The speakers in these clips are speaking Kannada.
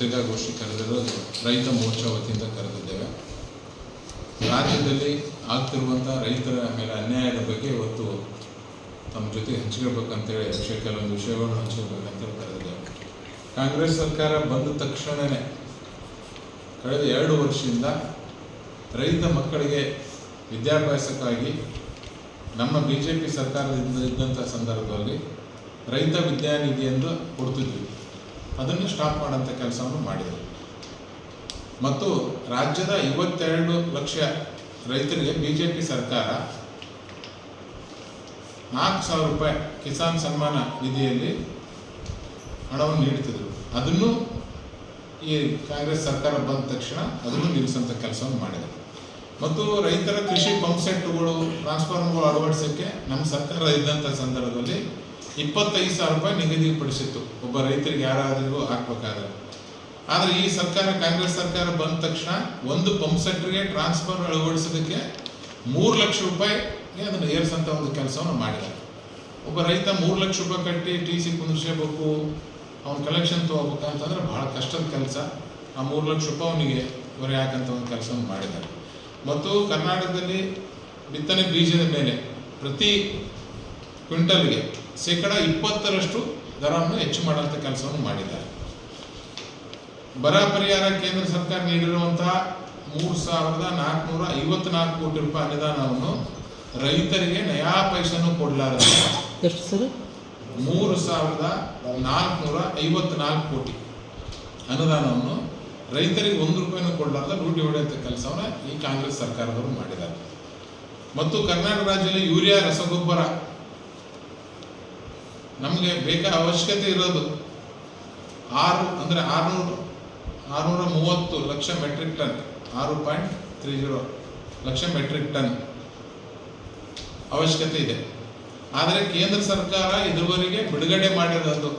ಪತ್ರಿಕಾಗೋಷ್ಠಿ ಕರೆದಿರೋದು ರೈತ ಮೋರ್ಚಾ ವತಿಯಿಂದ ಕರೆದಿದ್ದೇವೆ. ರಾಜ್ಯದಲ್ಲಿ ಆಗ್ತಿರುವಂಥ ರೈತರ ಮೇಲೆ ಅನ್ಯಾಯದ ಬಗ್ಗೆ ಇವತ್ತು ತಮ್ಮ ಜೊತೆ ಹಂಚಿಕೊಳ್ಬೇಕಂತೇಳಿ ವಿಷಯ ಕೆಲವೊಂದು ವಿಷಯಗಳನ್ನು ಹಂಚಿಕೊಳ್ಬೇಕಂತ ಕರೆದಿದ್ದೇವೆ. ಕಾಂಗ್ರೆಸ್ ಸರ್ಕಾರ ಬಂದ ತಕ್ಷಣವೇ ಕಳೆದ ಎರಡು ವರ್ಷದಿಂದ ರೈತ ಮಕ್ಕಳಿಗೆ ವಿದ್ಯಾಭ್ಯಾಸಕ್ಕಾಗಿ ನಮ್ಮ ಬಿ ಜೆ ಪಿ ಸರ್ಕಾರದಿಂದ ಇದ್ದಂಥ ಸಂದರ್ಭದಲ್ಲಿ ರೈತ ವಿದ್ಯಾನಿಧಿ ಎಂದು ಕೊಡ್ತಿದ್ವಿ. ಅದನ್ನು ಸ್ಟಾಪ್ ಮಾಡೋಂಥ ಕೆಲಸವನ್ನು ಮಾಡಿದರು. ಮತ್ತು ರಾಜ್ಯದ ಐವತ್ತೆರಡು ಲಕ್ಷ ರೈತರಿಗೆ ಬಿ ಜೆ ಪಿ ಸರ್ಕಾರ ನಾಲ್ಕು ಸಾವಿರ ರೂಪಾಯಿ ಕಿಸಾನ್ ಸನ್ಮಾನ ನಿಧಿಯಲ್ಲಿ ಹಣವನ್ನು ನೀಡ್ತಿದ್ರು ಅದನ್ನು ಈ ಕಾಂಗ್ರೆಸ್ ಸರ್ಕಾರ ಬಂದ ತಕ್ಷಣ ಅದನ್ನು ನಿಲ್ಲಿಸೋಂಥ ಕೆಲಸವನ್ನು ಮಾಡಿದರು. ಮತ್ತು ರೈತರ ಕೃಷಿ ಪಂಪ್ ಸೆಟ್ಗಳು ಟ್ರಾನ್ಸ್ಫಾರ್ಮರ್ಗಳು ಅಳವಡಿಸೋಕ್ಕೆ ನಮ್ಮ ಸರ್ಕಾರ ಇದ್ದಂಥ ಸಂದರ್ಭದಲ್ಲಿ ಇಪ್ಪತ್ತೈದು ಸಾವಿರ ರೂಪಾಯಿ ನಿಗದಿಪಡಿಸಿತ್ತು ಒಬ್ಬ ರೈತರಿಗೆ ಯಾರಾದರೂ ಹಾಕ್ಬೇಕಾದ್ರೆ. ಆದರೆ ಈ ಸರ್ಕಾರ, ಕಾಂಗ್ರೆಸ್ ಸರ್ಕಾರ ಬಂದ ತಕ್ಷಣ ಒಂದು ಪಂಪ್ ಸೆಟ್ಗೆ ಟ್ರಾನ್ಸ್ಫರ್ ಅಳವಡಿಸೋದಕ್ಕೆ ಮೂರು ಲಕ್ಷ ರೂಪಾಯಿಗೆ ಅದನ್ನು ಏರ್ಸಂತ ಒಂದು ಕೆಲಸವನ್ನು ಮಾಡಿದ್ದಾರೆ. ಒಬ್ಬ ರೈತ ಮೂರು ಲಕ್ಷ ರೂಪಾಯಿ ಕಟ್ಟಿ ಟಿ ಸಿ ಕುಂದಿರ್ಸಬೇಕು ಅವ್ನ ಕಲೆಕ್ಷನ್ ತೊಗೋಬೇಕು ಅಂತಂದ್ರೆ ಭಾಳ ಕಷ್ಟದ ಕೆಲಸ. ಆ ಮೂರು ಲಕ್ಷ ರೂಪಾಯಿ ಅವನಿಗೆ ಹೊರೆ ಹಾಕಂತ ಒಂದು ಕೆಲಸವನ್ನು ಮಾಡಿದ್ದಾರೆ. ಮತ್ತು ಕರ್ನಾಟಕದಲ್ಲಿ ಬಿತ್ತನೆ ಬೀಜದ ಮೇಲೆ ಪ್ರತಿ ಕ್ವಿಂಟಲ್ಗೆ ಶೇಕಡ ಇಪ್ಪತ್ತರಷ್ಟು ದರವನ್ನು ಹೆಚ್ಚು ಮಾಡುವಂಥ ಕೆಲಸವನ್ನು ಮಾಡಿದ್ದಾರೆ. ಬರ ಪರಿಹಾರ ಕೇಂದ್ರ ಸರ್ಕಾರ ನೀಡಿರುವಂತಹ ಮೂರು ಸಾವಿರದ ನಾಲ್ಕುನೂರ ಐವತ್ನಾಲ್ಕು ಕೋಟಿ ರೂಪಾಯಿ ಅನುದಾನವನ್ನು ರೈತರಿಗೆ ನಯಾ ಪೈಸನ್ನು ಕೊಡಲಾರ ಎಷ್ಟು ಸರ್? ಮೂರು ಸಾವಿರದ ನಾಲ್ಕುನೂರ ಐವತ್ನಾಲ್ಕು ಕೋಟಿ ಅನುದಾನವನ್ನು ರೈತರಿಗೆ ಒಂದು ರೂಪಾಯಿನೂ ಕೊಡಲಾರ್ದ ಲೂಟಿ ಹೊಡೆಯುವಂಥ ಕೆಲಸವನ್ನು ಈ ಕಾಂಗ್ರೆಸ್ ಸರ್ಕಾರದವರು ಮಾಡಿದ್ದಾರೆ. ಮತ್ತು ಕರ್ನಾಟಕ ರಾಜ್ಯದಲ್ಲಿ ಯೂರಿಯಾ ರಸಗೊಬ್ಬರ ನಮಗೆ ಬೇಕಾದ ಅವಶ್ಯಕತೆ ಇರೋದು. ಆರು, ಅಂದರೆ ಆರುನೂರು ಆರುನೂರ ಮೂವತ್ತು ಲಕ್ಷ ಮೆಟ್ರಿಕ್ ಟನ್ ಆರು point three zero lakh metric ton ಅವಶ್ಯಕತೆ ಇದೆ. ಆದರೆ ಕೇಂದ್ರ ಸರ್ಕಾರ ಇದುವರೆಗೆ ಬಿಡುಗಡೆ ಮಾಡಿರೋದು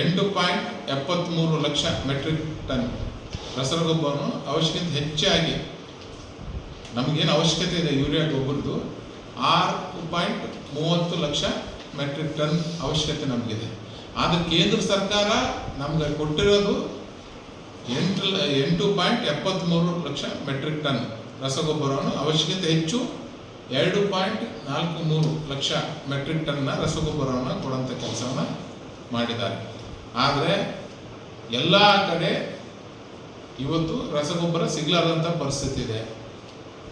ಎಂಟು ಪಾಯಿಂಟ್ ಎಪ್ಪತ್ತ್ಮೂರು ಲಕ್ಷ ಮೆಟ್ರಿಕ್ ಟನ್ ರಸಗೊಬ್ಬರನು ಅವಶ್ಯಕತೆ ಹೆಚ್ಚಾಗಿ. ನಮಗೇನು ಅವಶ್ಯಕತೆ ಇದೆ ಯೂರಿಯಾ, ಗೊಬ್ಬರದ್ದು? ಆರು ಪಾಯಿಂಟ್ ಮೂವತ್ತು ಲಕ್ಷ ಮೆಟ್ರಿಕ್ ಟನ್ ಅವಶ್ಯಕತೆ ನಮಗಿದೆ. ಆದರೆ ಕೇಂದ್ರ ಸರ್ಕಾರ ನಮಗೆ ಕೊಟ್ಟಿರೋದು ಎಂಟು ಎಂಟು ಪಾಯಿಂಟ್ ಎಪ್ಪತ್ತ್ಮೂರು ಲಕ್ಷ ಮೆಟ್ರಿಕ್ ಟನ್ ರಸಗೊಬ್ಬರವನ್ನು. ಅವಶ್ಯಕತೆ ಹೆಚ್ಚು, ಎರಡು ಪಾಯಿಂಟ್ ನಾಲ್ಕು ಮೂರು ಲಕ್ಷ ಮೆಟ್ರಿಕ್ ಟನ್ನ ರಸಗೊಬ್ಬರವನ್ನು ಕೊಡುವಂಥ ಕೆಲಸವನ್ನು ಮಾಡಿದ್ದಾರೆ. ಆದರೆ ಎಲ್ಲ ಕಡೆ ಇವತ್ತು ರಸಗೊಬ್ಬರ ಸಿಗ್ಲಾರ್ದಂಥ ಪರಿಸ್ಥಿತಿ ಇದೆ.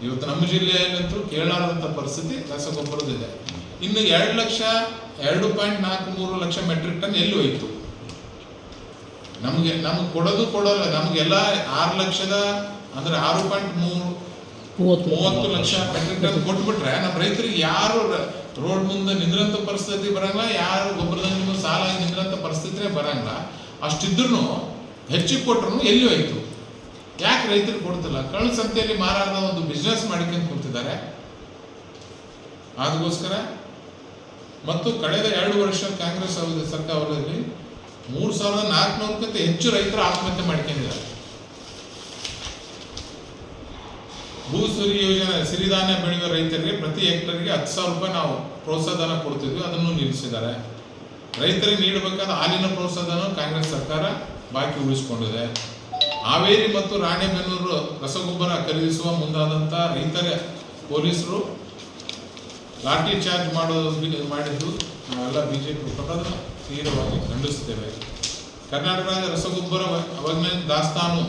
ಇವತ್ತು ನಮ್ಮ ಜಿಲ್ಲೆಯಲ್ಲಂತೂ ಕೇಳಲಾರದಂಥ ಪರಿಸ್ಥಿತಿ ರಸಗೊಬ್ಬರದಿದೆ ಇನ್ನು ಎರಡು ಲಕ್ಷ ಎರಡು ಪಾಯಿಂಟ್ ನಾಲ್ಕು ಮೂರು ಲಕ್ಷ ಮೆಟ್ರಿಕ್ ಟನ್ ಎಲ್ಲಿ ಹೋಯ್ತು? ನಮಗೆ ನಮ್ಗೆ ಕೊಡೋದು ಕೊಡೋಲ್ಲ ನಮಗೆಲ್ಲ ಆರು ಲಕ್ಷದ ಅಂದ್ರೆ ಆರು ಪಾಯಿಂಟ್ ಮೂರು ಮೂವತ್ತು ಲಕ್ಷ. ಮೆಟ್ರಿಕ್ ಟನ್ ಕೊಟ್ಬಿಟ್ರೆ ನಮ್ಮ ರೈತರಿಗೆ ಯಾರು ರೋಡ್ ಮುಂದೆ ನಿಂದ್ರಂತ ಪರಿಸ್ಥಿತಿ ಬರಂಗಿಲ್ಲ ಯಾರು ಗೊಬ್ಬರದ ನಿಮ್ಮ ಸಾಲ ನಿಂದ್ರಂತ ಪರಿಸ್ಥಿತಿನೇ ಬರಂಗಿಲ್ಲ. ಅಷ್ಟಿದ್ರು ಹೆಚ್ಚಿಗೆ ಕೊಟ್ರು ಎಲ್ಲಿ ಹೋಯ್ತು? ಯಾಕೆ ರೈತರು ಕೊಡ್ತಿಲ್ಲ. ಕಳ್ಳ ಸಂತೆಯಲ್ಲಿ ಮಾರಾಟ ಒಂದು ಬಿಸ್ನೆಸ್ ಮಾಡಿಕೊಂಡು ಕೊಡ್ತಿದ್ದಾರೆ ಅದಕ್ಕೋಸ್ಕರ ಮತ್ತು ಕಳೆದ ಎರಡು ವರ್ಷ ಕಾಂಗ್ರೆಸ್ ಸರ್ಕಾರದಲ್ಲಿ ಮೂರು ಸಾವಿರದ ನಾಲ್ಕುನೂರಕ್ಕಿಂತ ಹೆಚ್ಚು ರೈತರು ಆತ್ಮಹತ್ಯೆ ಮಾಡ್ಕೊಂಡಿದ್ದಾರೆ. ಭೂಸುರಿ ಯೋಜನೆ, ಸಿರಿಧಾನ್ಯ ಬೆಳೆಯುವ ರೈತರಿಗೆ ಪ್ರತಿ ಹೆಕ್ಟರ್ಗೆ ಹತ್ತು ಸಾವಿರ ರೂಪಾಯಿ ನಾವು ಪ್ರೋತ್ಸಾಹನ ಕೊಡ್ತಿದ್ವಿ, ಅದನ್ನು ನಿಲ್ಲಿಸಿದ್ದಾರೆ. ರೈತರಿಗೆ ನೀಡಬೇಕಾದ ಹಾಲಿನ ಪ್ರೋತ್ಸಾಹನ ಕಾಂಗ್ರೆಸ್ ಸರ್ಕಾರ ಬಾಕಿ ಉಳಿಸಿಕೊಂಡಿದೆ. ಹಾವೇರಿ ಮತ್ತು ರಾಣೆಬೆನ್ನೂರು ರಸಗೊಬ್ಬರ ಖರೀದಿಸುವ ಮುಂದಾದಂಥ ರೈತರ, ಪೊಲೀಸರು ಲಾಠಿ ಚಾರ್ಜ್ ಮಾಡೋದು ಮಾಡಿದ್ದು ನಾವೆಲ್ಲ ಬಿ ಜೆ ಪಿ ಮುಖಂಡರನ್ನು ತೀವ್ರವಾಗಿ ಖಂಡಿಸುತ್ತೇವೆ. ಕರ್ನಾಟಕ ರಸಗೊಬ್ಬರ ಅವಜ್ಞೆ ದಾಸ್ತಾನು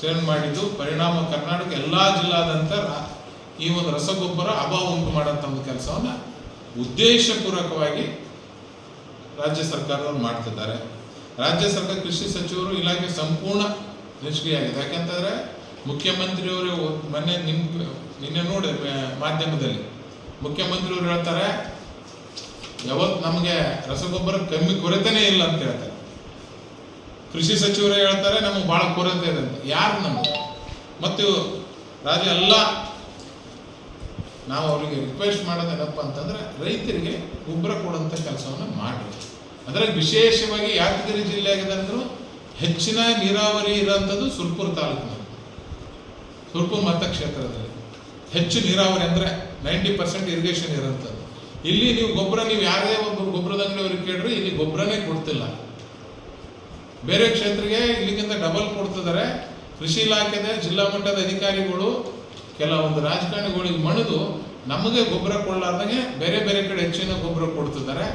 ಸೇವನೆ ಮಾಡಿದ್ದು, ಪರಿಣಾಮ ಕರ್ನಾಟಕ ಎಲ್ಲ ಜಿಲ್ಲಾದಂತ ಈ ಒಂದು ರಸಗೊಬ್ಬರ ಅಭಾವ ಉಂಟು ಮಾಡೋಂಥ ಒಂದು ಕೆಲಸವನ್ನು ಉದ್ದೇಶಪೂರ್ವಕವಾಗಿ ರಾಜ್ಯ ಸರ್ಕಾರದವರು ಮಾಡ್ತಿದ್ದಾರೆ. ರಾಜ್ಯ ಸರ್ಕಾರ ಕೃಷಿ ಸಚಿವರು ಇಲಾಖೆ ಸಂಪೂರ್ಣ ನಿಷ್ಕ್ರಿಯ ಆಗಿದೆ ಯಾಕೆಂತಂದ್ರೆ ಮುಖ್ಯಮಂತ್ರಿಯವರು ಮೊನ್ನೆ ನಿಮ್, ನಿನ್ನೆ ನೋಡಿ ಮಾಧ್ಯಮದಲ್ಲಿ ಮುಖ್ಯಮಂತ್ರಿಯವರು ಹೇಳ್ತಾರೆ ಯಾವತ್ತು ನಮಗೆ ರಸಗೊಬ್ಬರ ಕಮ್ಮಿ ಕೊರತೆನೇ ಇಲ್ಲ ಅಂತ ಹೇಳ್ತಾರೆ. ಕೃಷಿ ಸಚಿವರು ಹೇಳ್ತಾರೆ, ನಮಗೆ ಭಾಳ ಕೊರತೆ ಇದೆ ಅಂತ. ಯಾರು ನಮಗೆ? ಮತ್ತು ರಾಜ್ಯ ಎಲ್ಲ, ನಾವು ಅವರಿಗೆ ರಿಕ್ವೆಸ್ಟ್ ಮಾಡೋದೇನಪ್ಪ ಅಂತಂದ್ರೆ, ರೈತರಿಗೆ ಗೊಬ್ಬರ ಕೊಡುವಂಥ ಕೆಲಸವನ್ನು ಮಾಡಿ ಅದರಲ್ಲಿ ವಿಶೇಷವಾಗಿ ಯಾದಗಿರಿ ಜಿಲ್ಲೆಯಾಗದಂದ್ರೂ ಹೆಚ್ಚಿನ ನೀರಾವರಿ ಇರೋಂಥದ್ದು ಸುರ್ಪುರ ತಾಲೂಕಿನಲ್ಲಿ ಸುರ್ಪುರ ಮತಕ್ಷೇತ್ರದಲ್ಲಿ. ಹೆಚ್ಚು ನೀರಾವರಿ ಅಂದರೆ ನೈಂಟಿ ಪರ್ಸೆಂಟ್ ಇರಿಗೇಷನ್ ಇರೋಂಥದ್ದು. ಇಲ್ಲಿ ನೀವು ಗೊಬ್ಬರ, ನೀವು ಯಾರದೇ ಒಬ್ಬ ಗೊಬ್ಬರದ ಅಂಗಡಿಯವ್ರಿಗೆ ಕೇಳ್ರಿ ಇಲ್ಲಿ ಗೊಬ್ಬರನೇ ಕೊಡ್ತಿಲ್ಲ. ಬೇರೆ ಕ್ಷೇತ್ರಕ್ಕೆ ಇಲ್ಲಿಗಿಂತ ಡಬಲ್ ಕೊಡ್ತಿದ್ದಾರೆ ಕೃಷಿ ಇಲಾಖೆದ, ಜಿಲ್ಲಾ ಮಟ್ಟದ ಅಧಿಕಾರಿಗಳು ಕೆಲವೊಂದು ರಾಜಕಾರಣಿಗಳಿಗೆ ಮಣಿದು ನಮಗೆ ಗೊಬ್ಬರ ಕೊಡಲಾರ್ದಂಗೆ ಬೇರೆ ಬೇರೆ ಕಡೆ ಹೆಚ್ಚಿನ ಗೊಬ್ಬರ ಕೊಡ್ತಿದ್ದಾರೆ.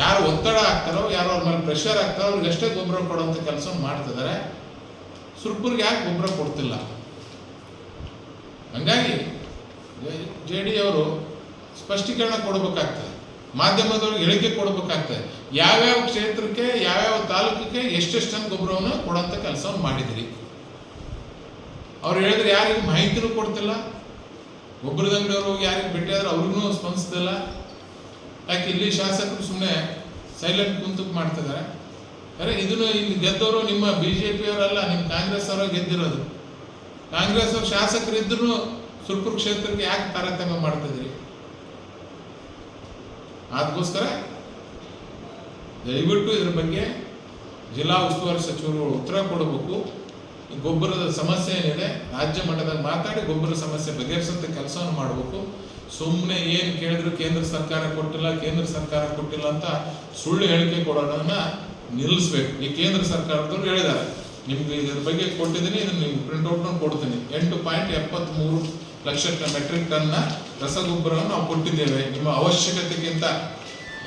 ಯಾರು ಒತ್ತಡ ಆಗ್ತಾರೋ ಯಾರು ಅವ್ರ ಮೇಲೆ ಪ್ರೆಷರ್ ಆಗ್ತಾರೋ ಅವ್ರಿಗೆ ಎಷ್ಟೇ ಗೊಬ್ಬರ ಕೊಡುವಂಥ ಕೆಲಸ ಮಾಡ್ತಿದ್ದಾರೆ ಸುರ್ಪುರ್ಗೆ ಯಾಕೆ ಗೊಬ್ಬರ ಕೊಡ್ತಿಲ್ಲ? ಹಂಗಾಗಿ ಜೆ ಡಿ ಅವರು ಸ್ಪಷ್ಟೀಕರಣ ಕೊಡಬೇಕಾಗ್ತದೆ. ಮಾಧ್ಯಮದವ್ರಿಗೆ ಹೇಳಿಕೆ ಕೊಡಬೇಕಾಗ್ತದೆ. ಯಾವ್ಯಾವ ಕ್ಷೇತ್ರಕ್ಕೆ, ಯಾವ್ಯಾವ ತಾಲೂಕಿಗೆ ಎಷ್ಟೆಷ್ಟು ಟನ್ ಗೊಬ್ಬರವನ್ನು ಕೊಡೋಂಥ ಕೆಲಸವನ್ನು ಮಾಡಿದ್ರಿ? ಅವ್ರು ಹೇಳಿದ್ರೆ ಯಾರಿಗೂ ಮಾಹಿತಿನೂ ಕೊಡ್ತಿಲ್ಲ. ಗೊಬ್ಬರದ ಹೋಗಿ ಯಾರಿಗೆ ಭೇಟಿಯಾದ್ರೆ ಅವ್ರಿಗೂ ಸ್ಪಂದಿಸ್ತಿಲ್ಲ. ಯಾಕೆ ಇಲ್ಲಿ ಶಾಸಕರು ಸುಮ್ಮನೆ ಸೈಲೆಂಟ್ ಕುಂತು ಮಾಡ್ತಿದ್ದಾರೆ? ಅರೆ ಇದನ್ನು ಇಲ್ಲಿ ಗೆದ್ದವರು ನಿಮ್ಮ ಬಿ ಜೆ ಪಿಯವರಲ್ಲ ನಿಮ್ಮ ಕಾಂಗ್ರೆಸ್ ಅವರ ಗೆದ್ದಿರೋದು. ಕಾಂಗ್ರೆಸ್ ಅವ್ರ ಶಾಸಕರು ಇದ್ರು ಸುರ್ಪುರ್ ಕ್ಷೇತ್ರಕ್ಕೆ ಯಾಕೆ ತಾರತಮ್ಯ ಮಾಡ್ತಿದ್ರಿ ಅದಕ್ಕೋಸ್ಕರ ದಯವಿಟ್ಟು ಇದ್ರ ಬಗ್ಗೆ ಜಿಲ್ಲಾ ಉಸ್ತುವಾರಿ ಸಚಿವರು ಉತ್ತರ ಕೊಡಬೇಕು. ಗೊಬ್ಬರದ ಸಮಸ್ಯೆ ಏನಿದೆ, ರಾಜ್ಯ ಮಟ್ಟದಲ್ಲಿ ಮಾತಾಡಿ ಗೊಬ್ಬರ ಸಮಸ್ಯೆ ಬಗೆಹರಿಸುವಂಥ ಕೆಲಸವನ್ನು ಮಾಡಬೇಕು. ಸುಮ್ಮನೆ ಏನು ಕೇಳಿದ್ರು ಕೇಂದ್ರ ಸರ್ಕಾರ ಕೊಟ್ಟಿಲ್ಲ, ಕೇಂದ್ರ ಸರ್ಕಾರ ಕೊಟ್ಟಿಲ್ಲ ಅಂತ ಸುಳ್ಳು ಹೇಳಿಕೆ ಕೊಡೋದನ್ನ ನಿಲ್ಲಿಸ್ಬೇಕು. ಈ ಕೇಂದ್ರ ಸರ್ಕಾರದವ್ರು ಹೇಳಿದ್ದಾರೆ. ನಿಮ್ಗೆ ಇದ್ರ ಬಗ್ಗೆ ಕೊಟ್ಟಿದ್ದೀನಿ, ಇದನ್ನ ನಿಮ್ಗೆ ಪ್ರಿಂಟ್ಔಟ್ ಕೊಡ್ತೀನಿ. ಎಂಟು ಪಾಯಿಂಟ್ ಎಪ್ಪತ್ತ್ಮೂರು ಲಕ್ಷ ಟನ್ ಮೆಟ್ರಿಕ್ ಟನ್ನ ರಸಗೊಬ್ಬರವನ್ನು ನಾವು ಕೊಟ್ಟಿದ್ದೇವೆ. ನಿಮ್ಮ ಅವಶ್ಯಕತೆಗಿಂತ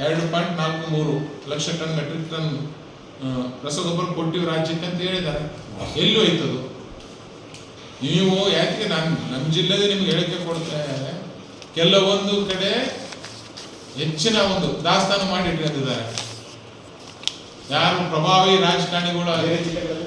ಎರಡು ಪಾಯಿಂಟ್ ನಾಲ್ಕು ಮೂರು ಲಕ್ಷ ಟನ್ ಮೆಟ್ರಿಕ್ ಟನ್ ರಸಗೊಬ್ಬರ ಕೊಟ್ಟಿವಿ ರಾಜ್ಯಕ್ಕೆ ಅಂತ ಹೇಳಿದ್ದಾರೆ. ಎಲ್ಲಿ ಹೋಯ್ತದು? ನೀವು ಯಾಕೆ ನಾನು ನಮ್ಮ ಜಿಲ್ಲೆದೇ ನಿಮ್ಗೆ ಹೇಳಿಕೆ ಕೊಡ್ತಾ ಇದ್ದಾರೆ? ಕೆಲವೊಂದು ಕಡೆ ಹೆಚ್ಚಿನ ಒಂದು ದಾಸ್ತಾನು ಮಾಡಿ ಯಾರು ಪ್ರಭಾವಿ ರಾಜಕಾರಣಿಗಳು